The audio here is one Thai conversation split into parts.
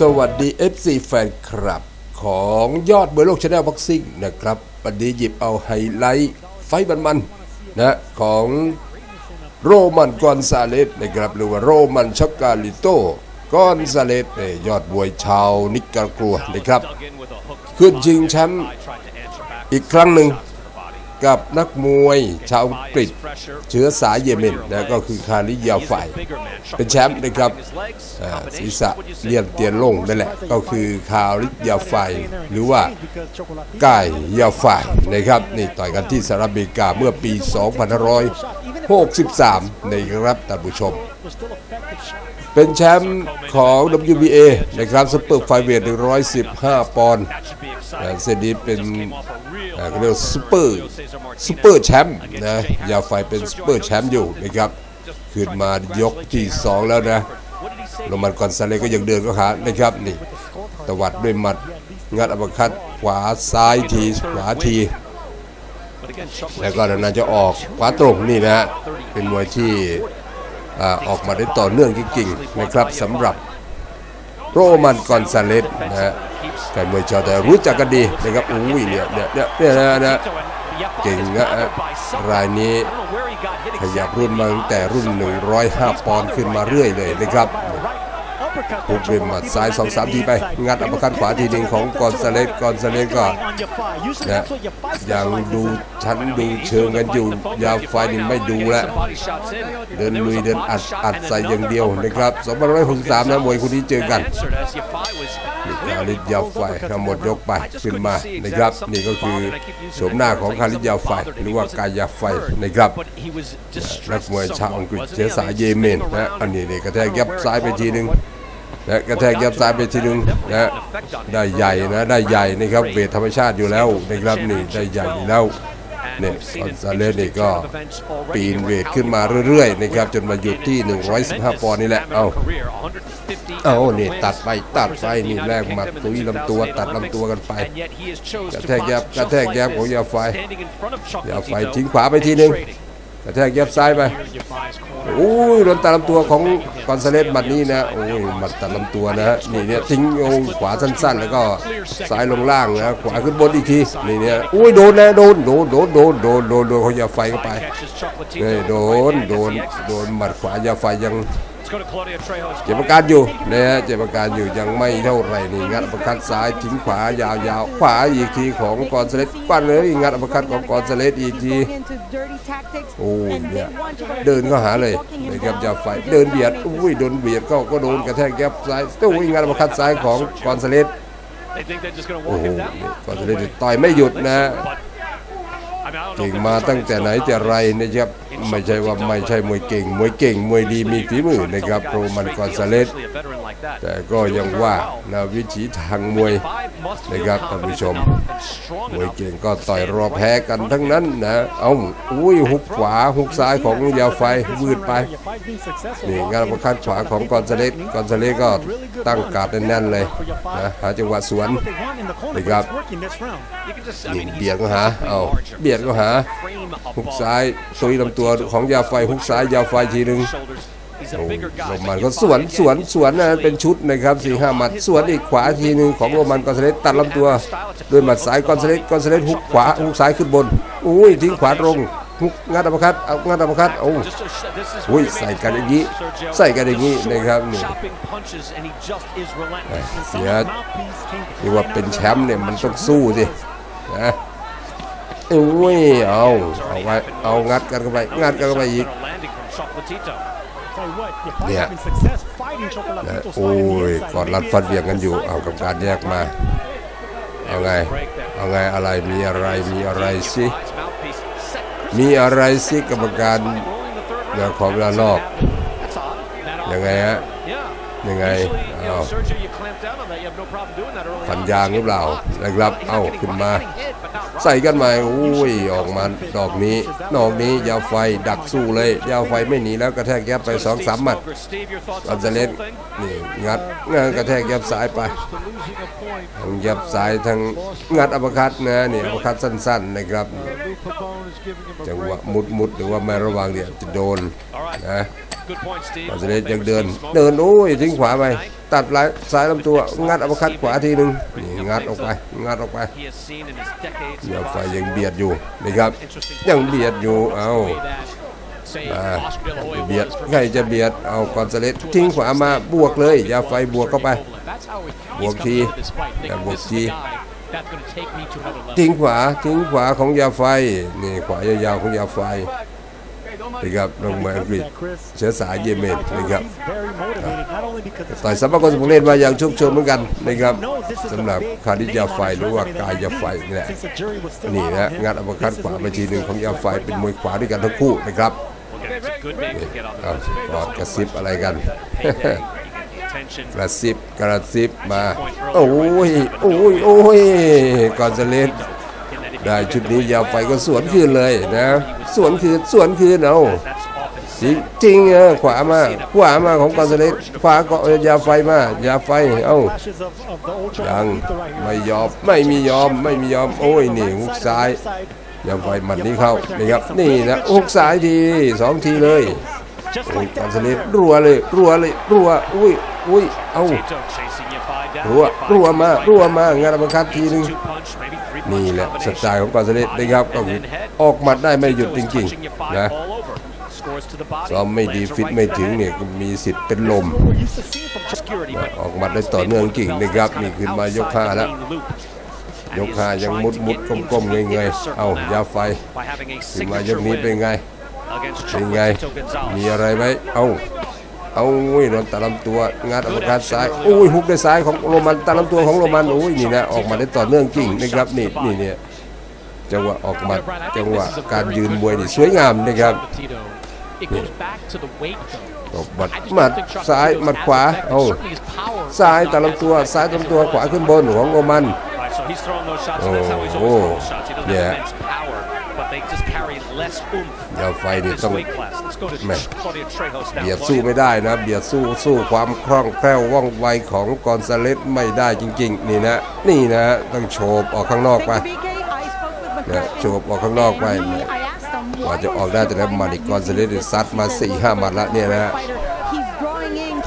สวัสดี FC แฟนคลับ ของยอดมวยโลกชาแนลบ็อกซิ่งนะครับวันนี้หยิบเอาไฮไลท์ไฟต์มันๆนะของโรมันกอนซาเลสนะครับหรือว่าโรมันชักกาลิโตกอนซาเลสยอดมวยชาวนิการากัวนะครับ ขึ้นชิงแชมป์อีกครั้งหนึ่ง กับนักมวยชาวอังกฤษเชื้อสายเยเมนนะก็คือคาริยาไฟเป็นแชมป์นะครับศีรษะเลียนเตียนลงนั่นแหละก็คือคาริยาไฟหรือว่าก่ายยาไฟนะครับนี่ต่อยกันที่สหรัฐอเมริกาเมื่อปี 2563 นะครับท่านผู้ชม เป็นแชมป์ของ WBA นะครับสเปอร์ไฟเวท115 ปอนด์เซนีเป็นเรียกซูเปอร์ซูเปอร์แชมป์นะยาไฟเป็นซูเปอร์แชมป์อยู่นะครับขึ้นมายกที่ 2 แล้วนะโรมันกอนซาเลก็ยังเดินก็หานะครับนี่ตวัดด้วยหมัด งัดอัปคัดขวาซ้ายที ขวาที แล้วก็นานๆจะออกขวาตรงนี่นะเป็นมวยที่ ออกมาได้ต่อเนื่องจริงๆนะครับสำหรับโรมันกอนซาเลสนะฮะแฟนมวยชาวไทยรู้จักกันดีนะครับอุ้ยเนี่ยเนี่ยเนี่ยเนี่ยนะนะเก่งนะฮะรายนี้ขยับรุ่นมาตั้งแต่รุ่น 105 ปอนด์ขึ้นมาเรื่อยเลยนะครับ ปุบเป็นหมัดซ้าย2 3ทีไป งัดอัปเปอร์คัดขวาทีหนึ่งของกอนซาเลสกอนซาเลสก็นะยังดูชั้นดูเชิงกันอยู่ยาวไฟนี่ไม่ดูแล้วเดินลุยเดินอัดอัดใส่อย่างเดียวนะครับ2563นะมวยคู่นี้เจอกันคาริสยาวไฟทั้งหมดยกไปขึ้นมานะครับ นี่ก็คือโฉมหน้าของคาริสยาวไฟหรือว่ากายาไฟนะครับนักมวยชาวอังกฤษเชื้อสายเยเมนนะอันนี้เนี่ยกระแทกยับซ้ายไปทีหนึ่ง นะกระแทกยับซ้ายไปทีหนึงนะได้ใหญ่นะได้ใหญ่นะครับเวทธรรมชาติอยู่แล้วนะครับนี่ได้ใหญ่อยู่แล้วเนี่ยกอนซาเลสนี่ก็ปีนเวทขึ้นมาเรื่อยๆนะครับจนมาหยุดที่ 115 ปอนด์นี่แหละ เอาเอาเนี่ตัดไปตัดไปนี่แรกหมัดตุยลำตัวตัดลำตัวกันไป กระแทกยับกระแทกยับของยาไฟยาไฟทิ้งขวาไปทีหนึง ระแทกยับซ้ายไปโอ้ยโดนตัดลำตัวของกอนซาเลสหมัดนี้นะโอ้ยมัดตัดลำตัวนะนี่เนี่ยทิ้งโอ้ขวาสั้นๆ แล้วก็ซ้ายลงล่างนะขวาขึ้นบนอีกทีนี่เนี่ยโอ้ยโดนนะโดนโดนโดนโดนโดนโดนโดนของยาไฟเข้าไปเฮ้ยโดนโดนโดนหมัดขวายาไฟยัง เจ็บอาการอยู่นะฮะเจ็บอาการอยู่ยังไม่เท่าไหร่นี่งัดอัปเปอร์คัดซ้ายทิ้งขวายาวๆขวาอีกทีของกอนเซเลสปั้นเลยงัดอัปเปอร์คัดของกอนเซเลสอีกทีโอ้ยเนี่ยเดินก็หาเลยนะครับจะไฟเดินเบียดอุ้ยโดนเบียดก็ก็โดนกระแทกแยบซ้ายโอ้ยงัดอัปเปอร์คัดซ้ายของกอนเซเลสโอ้โหนี่กอนเซเลสต่อยไม่หยุดนะ เก่งมาตั้งแต่ไหนแต่ไรนะครับไม่ใช่ว่าไม่ใช่มวยเก่ง มวยเก่งมวยดีมีฝีมือนะครับโรมันกอนซาเลส แต่ก็ยังว่านะวิถีทางมวยนะครับท่านผู้ชม มวยเก่งก็ต่อยรอแพ้กันทั้งนั้นนะ เอาอุ้ยหุกขวาหุกซ้ายของยาไฟวืดไป นี่งานประคัดขวาของกอนซาเลสกอนซาเลสก็ตั้งการดแน่นๆเลยนะหาจังหวะสวนนะครับนี่เบียดก็หาเอาเบียดก็หา หุกซ้ายตุยลำตัวของยาไฟ หุกซ้ายยาไฟทีหนึ่ง โอ้โรมันก็สวนสวนสวนนะเป็นชุดนะครับสี่ห้าหมัดสวนอีกขวาทีหนึ่งของโรมันกอนซาเลสตัดลำตัวด้วยหมัดซ้ายกอนซาเลสกอนซาเลสฮุกขวาฮุกซ้ายขึ้นบนอุ้ยทิ้งขวาตรงฮุกงัดอัปเปอร์คัดเอางัดอัปเปอร์คัดโอ้อุ้ยใส่กันอย่างนี้ใส่กันอย่างนี้นะครับนี่เสียที่ว่าเป็นแชมป์เนี่ยมันต้องสู้สินะอุ้ยเอาเอาไว้เอางัดกันเข้าไปงัดกันเข้าไปอีก เนี่ยนะนะโอ้โอ้ยยกกออดดรัรัดดฟัฟันนเบี่เบี่ยยงงกักันนออยู่ยู่เอากับการแยกมาเอาไงเอาไงอะไรมีอะไรมีอะไรสิมีอะไรสิกรรมการเรื่องของลานอกยังไงฮะยังไงเอาฟันยางหรือเปล่านะครับเอาขึ้นมา ใส่กันมาอุ้ยออกมาดอกนี้ดอกนี้ยาวไฟดักสู้เลย ยาวไฟไม่หนีแล้วกระแทกแยบไปสองสามหมัดกอนซเลสนี่งัดงัดกระแทกแยบซ้ายไปทั้งแยบซ้ายทั้งงัดอัปคัดนะนี่อัปคัดสั้น ๆนะครับจังหวะมุดมุดหรือว่าไม่ระวังเนี่ยจะโดนนะกอนซเลสยังเดิน เดินโอ้ยทิ้งขวาไป ตัดไหลซ้ายลำตัว งัดอัปเปอร์คัดขวาทีหนึ่งนี่งัดออกไป งัดออกไปยาไฟยังเบียดอยู่นะครับ ยังเบียดอยู่ เอา way that, say, อ่าเบียดใครจะเบียด เอากอนซาเลสทิ้งขวามาบวกเลยยาไฟบวกเข้าไป บวกทีแต่ thinking บวกทีทิ้งขวาทิ้งขวาของยาไฟ นี่ขวายาวๆของยาไฟ นะครับลงมาอังกฤษเชื้อสายเยเมนนะครับต่อยสัมภาระสมุนเล่นมาอย่างโชคโชนเหมือนกันนะครับสำหรับคาริยาไฟหรือว่ากายยาไฟนี่แหละนี่นะงัดอัปเปอร์คัดขวาไปทีหนึ่งของยาไฟเป็นมวยขวาด้วยกันทั้งคู่นะครับ Again, it's a good name to get on the เอา list. กอดกระซิบอะไรกัน Payday, you get the attention. กระซิบกระซิบมา โอ้ยโอ้ยโอ้ยกอนซาเลส In that if ได้ you ชุดนี้ยาไฟก็สวนคืนเลยนะ สวนคืนสวนคืนเอาจริงจริงๆเออขวามา ขวามาของกอนซาเลสขวาก็ยาไฟมายาไฟเอ้ายังไม่ยอมไม่มียอมไม่มียอมโอ้ยนี่หุกซ้ายยาไฟหมัดนี้เข้านี่ครับนี่นะหุกซ้ายทีสองทีเลยโอ้ยกอนซาเลสรัวเลยรัวเลยรัวอุ้ยอุ้ยเอ้า รัวรัวมากรัวมากงานอัปคัดทีนึงนี่แหละสไตล์ของกอนซาเลสนะครับก็ออกหมัดได้ไม่หยุดจริงๆนะซ้อมไม่ดีฟิตไม่ถึงเนี่ยมีสิทธิ์เป็นลม ออกหมัดได้ต่อเนื่องจริงนะครับนี่ขึ้นมายกห้าแล้วยกหายังมุดมุดก้มๆเงยๆเอายาไฟขึ้นมายกนี้เป็นไงเป็นไงมีอะไรไหมเอา เอาอุ้ยโดนตะลำตัวงัดอัปคัดซ้ายอุ้ยฮุกด้วยซ้ายของโรมันตะลำตัวของโรมันโอ้ยนี่นะออกมาได้ต่อเนื่องจริงนะครับนี่นี่เนี่ยจังหวะออกมาจังหวะการยืนมวยนี่สวยงามนะครับตบหมัดหมัดซ้ายหมัดขวาเอาซ้ายตะลำตัวซ้ายตะลำตัวขวาขึ้นบนของโรมัน Right, so he's throwing those shots. Oh, That's how he's always oh, throwing those shots. He doesn't yeah. have immense power, but they just carry less oomph. ยาไฟ in นี่ this ต้อง weight class. Let's go to แม่ Claudio Trejos now. เบียดสู้ไม่ได้นะ เบียดสู้สู้ความคล่องแคล่วว่องไวของกอนซาเลสไม่ได้จริง ๆ นี่นะ นี่นะต้องโฉบออกข้างนอกไปเนี่ยโฉบออกข้างนอกไปกว่าจะออกได้แต่ละหมัดอีกกอนซาเลสนี่ซัดมา4ี่ห้าหมัดละเนี่ยนะ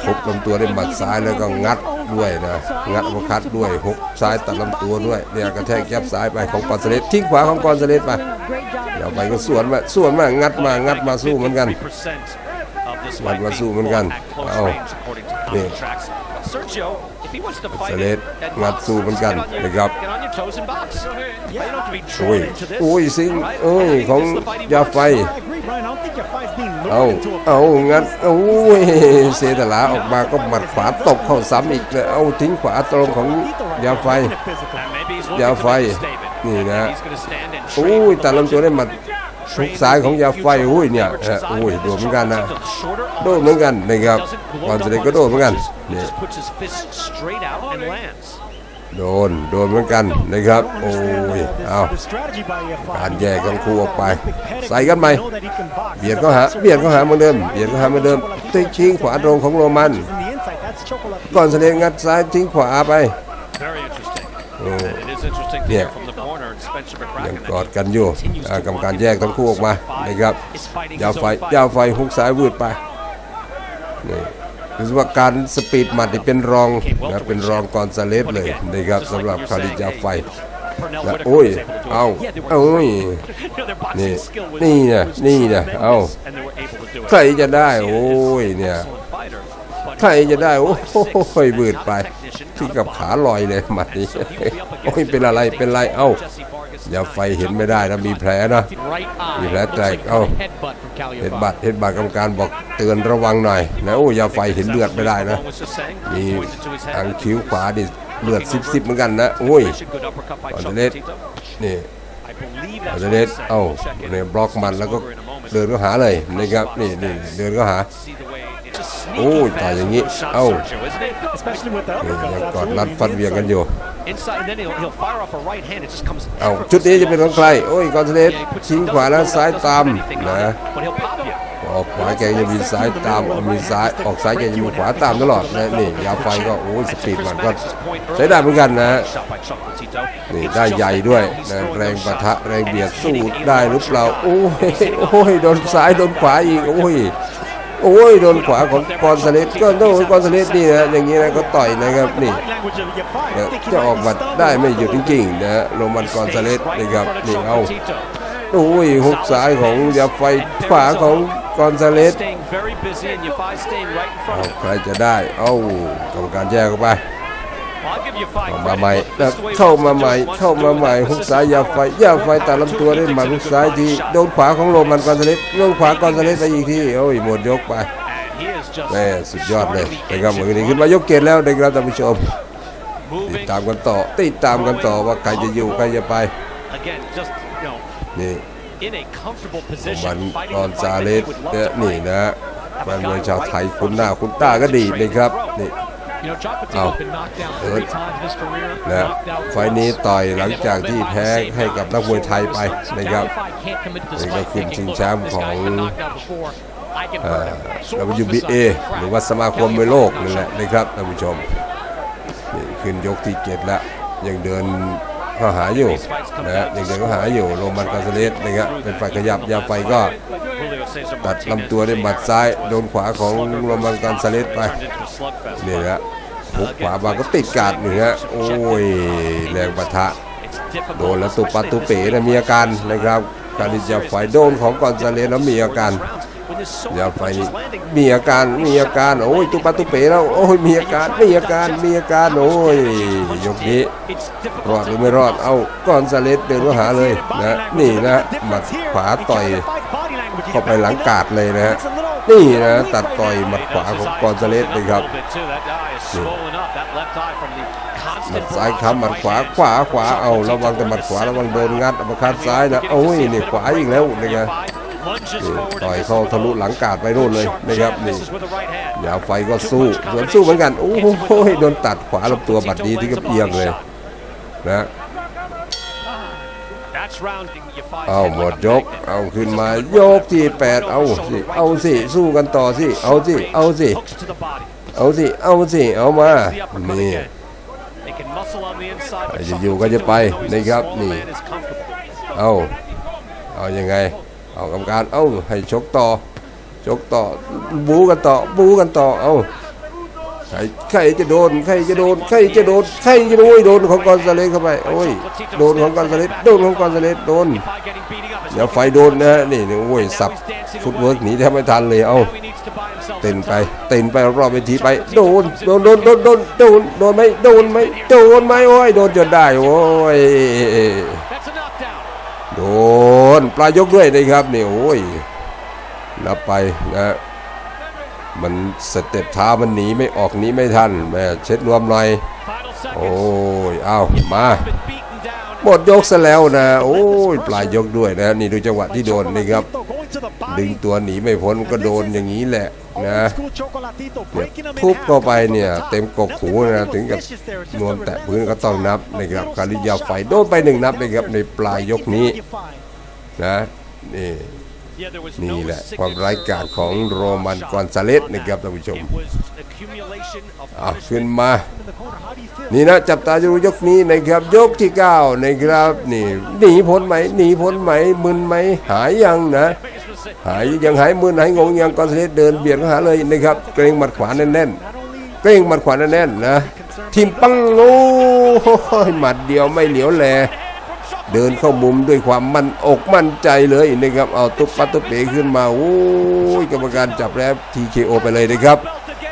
ทุบลำตัวด้วยหมัดซ้ายแล้วก็งัดด้วยนะงัดอัปเปอร์คัดด้วยฮุกซ้ายตัดลำตัวด้วยเนี่ยกระแทกยับซ้ายไปของกอนซาเลสทิ้งขวาของกอนซาเลสไป เดี๋ยวไปก็สวนมาสวนมางัดมางัดมาสู้เหมือนกัน of this มัน fight มา being สู้เหมือนกัน fought at close เอา range, according to นี่ contracts. Sergio, if he wants to ซา fight เลส it, then งัด box. สู้เหมือนกัน Get on your- นะครับ get on your toes and box. You don't have to be โอ้ย drawn into this. โอ้ยซิง right? โอ้ย I think ของ this is the fight he ยา wants. ไฟเอาเอาเอางัดโอ้ยเซตลาออกมาก็หมัดขวาตบเข้าซ้ำอีกเลยเอาทิ้งขวาตรงของยาไฟ And maybe he's looking Yao to Fai. Make a statement. Nhìn Maybe nè. he's gonna stand and โอ้ train ยแต่ลำตัวได้หมัดทุกซ้ายของยาไฟโอ้ยเนี่ยเออโอ้ยโดนเหมือนกันนะโดนเหมือนกันนะครับก่อนจะได้ก็โดนเหมือนกันนี่ Just puts his fist straight out and lands. โดนโดนเหมือนกันนะครับโอ้ยเอาการแยกทั้งคู่ออกไป ใส่กันไหมเบียดก็หาเบียดก็หาเหมือนเดิมเบียดก็หาเหมือนเดิมทิ้งทิ้งขวาตรงของโรมันก่อนแสดงงัดซ้ายทิ้งขวาไป Very interesting. Oh. ยัง McCracken กอ that ด he กันอยู่ continues อ่า to กรรม want การ to แยกทั้งคู่ออกมา fight นะครับ is fighting ยาว his ไฟ own fight. ยาวไฟฮุกซ้ายวืดไปนี่คือว่าการสปีดหมัดนี่เป็นรองนะเป็นรองกอนซาเลส But เลย again, นะครับ just สำหรับ like คา you're ริ saying, ยา hey, ไฟ Pernell และ Whitaker โอ้ย was able to do it. เอา Yeah, they were โอ้ย You know, their boxing นี่ skill was- นี่นะ was นี่นะ tremendous, เอา and they were able to do it. ใครจะได้ โอ้ย เนี่ย Excellent fighter, but ใครจะได้ โอ้ he's โหบืดไป not a technician, ที่ not a กับ boxer. ขาลอยเลยหมัดนี้ So he will be up against โอ้ย เป็นอะไร เป็นไร เอ้า อย่าไฟเห็นไม่ได้นะมีแผลนะ มีแผลแตกเอ้าเห็นบัตรเห็นบัตรกรรมการบอกเตือนระวังหน่อยนะโอ้อย่าไฟเห็นเลือดไม่ได้นะมีทางคิ้วขวาดิเลือดซิบซิบเหมือนกันนะโอ้ยอันเดเนี่อันเดเเอ้าเนี่ยบล็อกมันแล้วก็เดินก็หาเลยนะครับนี่นี่เดินก็หาโอ้ยต่อยอย่างนี้เอ้ายังกอดรัดฟันเวียงกันอยู่ Inside, and then he'll, he'll fire off a right hand. It just comes เอ้าชุดนี้จะเป็นของใคร โอ้ยกอนเทเลส Yeah, he puts- ทิ้ง doesn't ขวาแล้ว load up, ซ้าย doesn't ตาม put anything on นะ it, But he'll pop you. ออกขวาแกจะมีซ้ายตามมีซ้ายออกซ้ายแกจะมีขวาตามตลอดนะนี่ยาไฟก็โอ้ยสปีดมันก็ใช้ได้เหมือนกันนะ Shot by Chocolatito. นี่ It's ได้ just ใหญ่ that ด้วย now he's นะ throwing แรง those ปะทะ shots. แรงเบียด He's สู้ hitting a ได้ lot หรือ of เปล่า shots. โอ้ยโอ้ยโดนซ้ายโดนขวาอีกโอ้ย โอ้ยโดนขวาของกอนซาเลสก็โดนกอนซาเลสนี่นะอย่างนี้นะก็ต่อยนะครับนี่นะจะออกบัตรได้ไม่หยุดจริงๆนะฮะโรมันกอนซาเลสนะครับนี่เอาโอ้ยหุกซ้ายของยาไฟขวาของกอนซาเลส Staying very busy and Yafai staying right in เอา front. ใครจะได้เอ้ากรรมการแยกออกไป มาใหม่เข้ามาใหม่เข้ามาใหม่หุกซ้ายยาไฟยาไฟตัดลำตัวได้หมาหุกซ้ายทีโดนขวาของโรมันกอนซาเลสโดนขวากอนซาเลสไปอีกทีโอ้ยหมดยกไปแม่สุดยอดเลยนะครับ engine วันนี้ขึ้นมายกเกตแล้วนะครับท่านผู้ชมติดตามกันต่อติดตามกันต่อว่าใครจะอยู่ใครจะไปนี่มันกอนซาเลสเนี่ยนี่นะฮะแฟนมวยชาวไทยคุ้นหน้าคุ้นตาก็ดีนะครับนี่ You know, John Oh. Petito's been knocked down Good. three times in his career. นะ knocked out ไฟล์นี้ twice. ต่อยหลังจากที่แพ้ให้กับนักมวยไทยไปนะครับ Now if I can't commit to this นี่ก็ fight, ขึ้น thinking, ชิง look, แชมป์ this ของ guy's been knocked out before. I can เอ่ hurt อ him. So off the WBA side, crack. หรือว่าสมาคมมวยโลกนั่นแหละนะครับท่านผู้ชมนี่ขึ้นยกที่เจ็ดแล้วยังเดินเข้าหาอยู่นะฮะยังเดินเข้าหาอยู่โรมันกาซาเลสนะครับเป็นฝ่ายขยับยาไฟก็ Julio Cesar ตัดลำตัวด้วยหมัดซ้าย โดนขวาของโรมันกอนซาเลสไปนี่นะหุกขวามาก็ติดกาดหนึ่ฮะโอ้ยแรงปะทะ โดนแล้วตุปัดตุเป๋นะมีอาการนะครับการที่จะฝ่ายโดนของกอนซาเลสแล้วมีอาการ When there's so ยาไฟนี่มีอาการมีอาการโอ้ยตุปัดตุเป๋แล้วโอ้ยมีอาการมีอาการมีอาการโอ้ยยกนี้รอดหรือไม่รอดเอากอนซาเลสเดินเข้าหาเลยนะนี่นะหมัดขวาต่อย เข้าไปหลังกาดเลยนะนี่นะตัดต่อยหมัดขวาของกอนซาเลสนะครับหมัดซ้ายค้ำหมัดขวาขวาขวาเอาระวังแต่หมัดขวาระวังโดนงัดอัปคัดซ้ายนะโอ้ยนี่ขวาอีกแล้วนะครับ lunges นี่ forward ต่อยเข้าทะลุหลังกาดไปโน่นเลยนะครับนี่ยาวไฟก็สู้สวนสู้เหมือนกันโอ้โหโดนตัดขวาลำตัวบัดนี้ที่ก็เอียงเลยนะ เอา head หม like ด a ยก magnet. เอาขึ้นมายกที่แปดเอาสิเอาสิสู้กันต่อสิเอาสิเอาสิ Hooks to the body. เอาสิเอาสิเอามา The uppercut นี่ again. They can muscle on the inside, but ใครจะอยู่ก็จะไป Though he's a นะครับ smaller นี่ man is comfortable. เอาเอายังไง เอากรรมการเอาให้ชกต่อชกต่อบูกันต่อบูกันต่อเอา ใครใครจะโดนใครจะโดนใครจะโดนใครจะโดนโดนของกอนซาเลสเข้าไปโอ้ยโดนของกอนซาเลสโดนของกอนซาเลสโดน If I getting beating up, อย่าไฟโดนนะฮะนี่โอ้ยสับฟุตเวิร์กหนีแทบไม่ทันเลยเอาเต้นไปเต้นไปรอบเวทีไปโดนโดนโดนโดนโดนโดนโดนไหมโดนไหมโดนไหมโอ้ยโดนจนได้โอ้ยโดนปลายยกด้วยนะครับนี่โอ้ยนับไปนะ มันสเต็ปเท้ามันหนีไม่ออกหนีไม่ทันแม่เช็ดรวมหน่อยโอ้ยเอามาหมดยกซะแล้วนะ โอ้ยปลายยกด้วยนะ นี่ดูจังหวะที่โดนนี่ครับ ดึงตัวหนีไม่พ้นก็โดนอย่างนี้แหละนะเนี่ยทุบเข้าไปเนี่ย เต็มกกหูนะถึงกับนวมแตะพื้นก็ต้องนับนะครับคาริยาไฟโดนไปหนึ่งนับนะครับในปลายยกนี้นะนี่ นี่ no แหละ signal ความร้ายกาจของโรมันกอนซาเลสนะครับท่านผู้ชม It was accumulation of อะ punishment. ขึ้นมา นี่นะจับตาดูยกนี้นะครับยกที่9นะครับนี่หนีพ้นไหมหนีพ้นไหมมึนไหมหายยังนะ Biggest mistake. หายยังหายมึนหายงงยังกอนซาเลสเดินเบียดเข้าหาเลยนะครับเกรงหมัดขวาแน่นๆเกรงหมัดขวาแน่นๆนะทิมปังโอ้ยหมัดเดียวไม่เหลียวแล เดินเข้ามุมด้วยความมั่นอกมั่นใจเลยนะครับ เอาตุ๊บปัดตุ๊บเป๋ขึ้นมาโอ้ยกรรมการจับแล้ว TKO ไปเลยนะครับ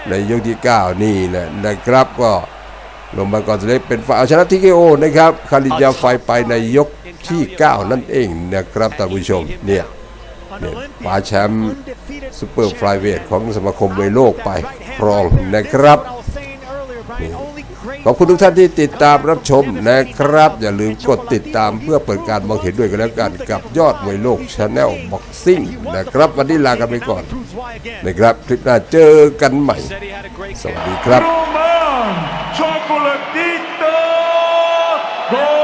ในยกที่ 9 นี่แหละนะครับก็ลงมาก่อนจะได้เป็นฝ่ายเอาชนะ TKO นะครับคาริยาไฟไปในยกที่ 9 นั่นเองนะครับท่านผู้ชมเนี่ยเนี่ยคว้าแชมป์ซูเปอร์ไฟเวทของสมาคมมวยโลกไปครองนะครับ ขอบคุณทุกท่านที่ติดตามรับชมนะครับ อย่าลืมกดติดตามเพื่อเปิดการมองเห็นด้วยกันแล้วกันกับยอดมวยโลกชาแนลบ็อกซิ่งนะครับ วันนี้ลากันไปก่อนนะครับคลิปหน้าเจอกันใหม่ สวัสดีครับ Chocolatito Go!